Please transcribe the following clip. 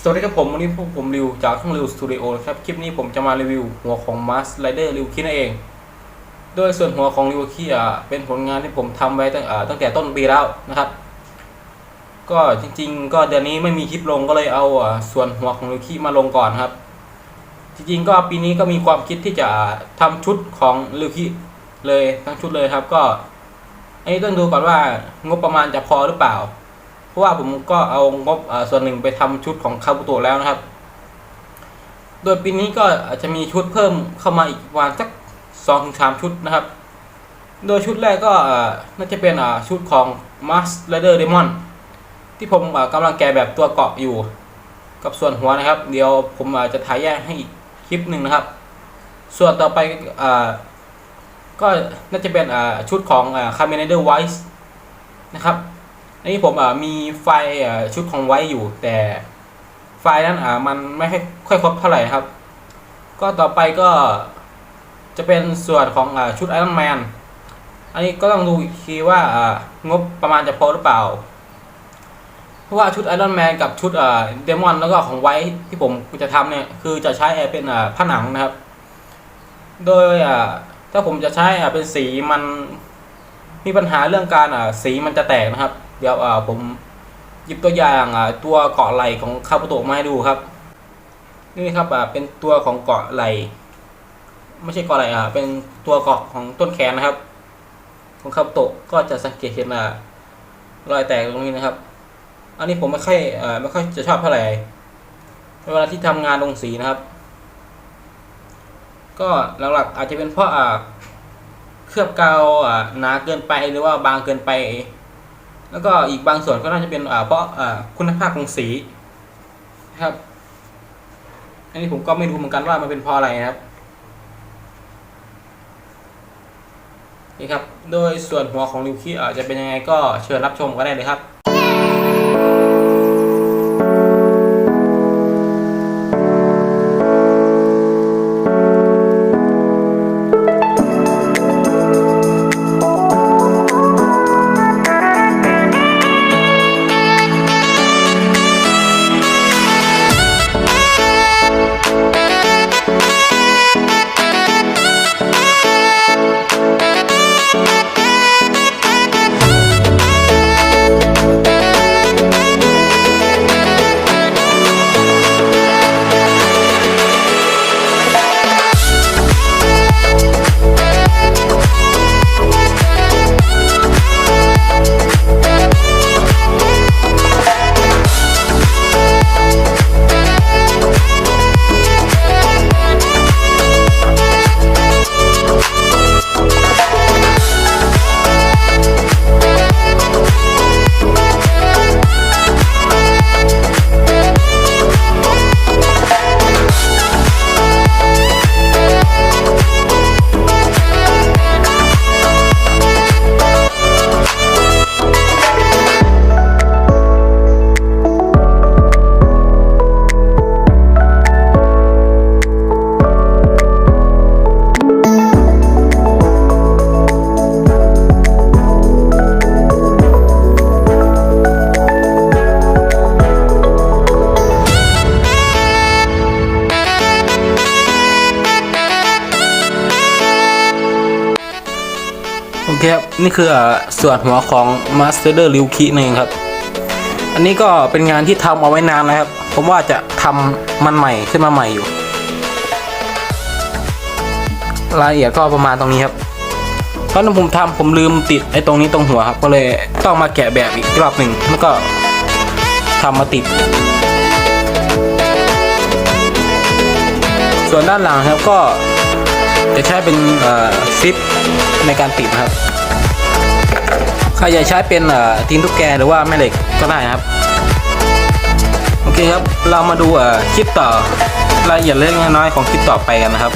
สวัสดีครับผมวันนี้พวกผมริวจากช่องริวสตูดิโอครับคลิปนี้ผมจะมารีวิวหัวของมาสไลเดอร์ริวคีนั่นเอง โดยส่วนหัวของริวคีอะเป็นผลงานที่ผมทำไว้ตั้งตั้งแต่ต้นปีแล้วนะครับ ก็จริง ๆ ก็เดือนนี้ไม่มีคลิปลงก็เลยเอาส่วนหัวของริวคีมาลงก่อนครับ จริงๆก็ปีนี้ก็มีความคิดที่จะทำชุดของริวคีเลยทั้งชุดเลยครับ ก็อันนี้ต้องดูก่อนว่างบประมาณจะพอหรือเปล่า ราะว่าผมก็เอางบส่วนหนึ่งไปทำชุดของคาบุโตะแล้วนะครับ โดยปีนี้ก็อาจจะมีชุดเพิ่มเข้ามาอีกประมาณสักสองถึงสามชุดนะครับ โดยชุดแรกก็น่าจะเป็นชุดของ Mask Rider Demon ที่ผมอ่ากำลังแกะแบบตัวเกาะอยู่ กับส่วนหัวนะครับ เดี๋ยวผมจะถ่ายแยกให้อีกคลิปหนึ่งนะครับ ส่วนต่อไปอก็น่าจะเป็นชุดของอ่า Kamen Rider Wise นะครับ อันนี้ผมมีไฟล์ชุดของไว้อยู่ แต่ไฟล์นั้นมันไม่ค่อยครบเท่าไหร่ครับ ก็ต่อไปก็จะเป็นส่วนของชุดไอรอนแมนอันนี้ก็ต้องดูอีกทีว่างบประมาณจะพอหรือเปล่า เพราะว่าชุดไอรอนแมนกับชุดเดมอนแล้วก็ของไว้ที่ผมจะทำเนี่ย คือจะใช้เป็นผ้าหนังนะครับ โดยถ้าผมจะใช้เป็นสีมันมีปัญหาเรื่องการสีมันจะแตกนะครับ เดี๋ยวอ่ผมหยิบตัวอย่างอ่าตัวเกาะไหลของคาบุโตะมาให้ดูครับ นี่ครับอ่าเป็นตัวของเกาะไหลไม่ใช่เกาะไหลอ่าเป็นตัวเกาะของต้นแขนนะครับ ของคาบุโตะก็จะสังเกตเห็นอ่ารอยแตกตรงนี้นะครับ อันนี้ผมไม่ค่อยอ่าไม่ค่อยจะชอบเท่าไหร่เวลาที่ทำงานลงสีนะครับ ก็หลักๆอาจจะเป็นเพราะอ่าเคลือบกาวอ่าหนาเกินไปหรือว่าบางเกินไป แล้วก็อีกบางส่วนก็น่าจะเป็นเพราะคุณภาพของสีนะครับ อันนี้ผมก็ไม่รู้เหมือนกันว่ามันเป็นเพราะอะไรนะครับนี่ครับ โดยส่วนหัวของริวคีอาจจะเป็นยังไงก็เชิญรับชมก็ได้เลยครับ โอเคครับ นี่คือส่วนหัวของ Master r y u k i นั่นเองครับ อันนี้ก็เป็นงานที่ทำเอาไว้นานนะครับ ผมว่าจะทำมันใหม่ขึ้นมาใหม่อยู่ รายละเอียดก็ประมาณตรงนี้ครับตอนนั้นผมทำผมลืมติดไอ้ตรงนี้ตรงหัวครับ ก็เลยต้องมาแกะแบบอีกรอบหนึ่งแล้วก็ทำมาติด ส่วนด้านหลังครับก็ จะใช้เป็นซิปในการติดนะครับใครอยากใช้เป็นตีนทุกแกหรือว่าแม่เหล็กก็ได้นะครับ โอเคครับเรามาดูคลิปต่อรายละเอียดเล็กน้อยของคลิปต่อไปกันนะครับ